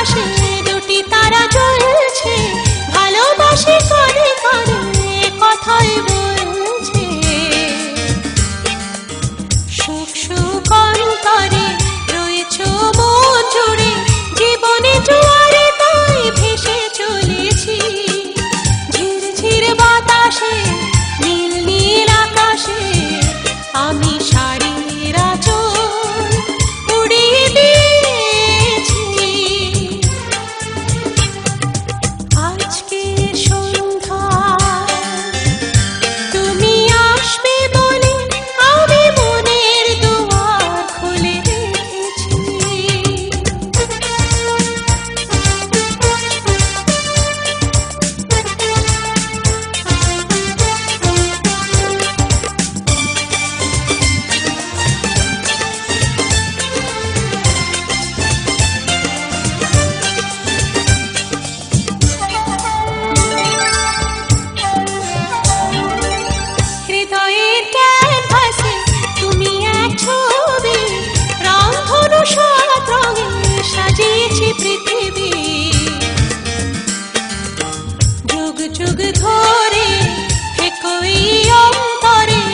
ভাসে যুগ ধরে একই অন্তরে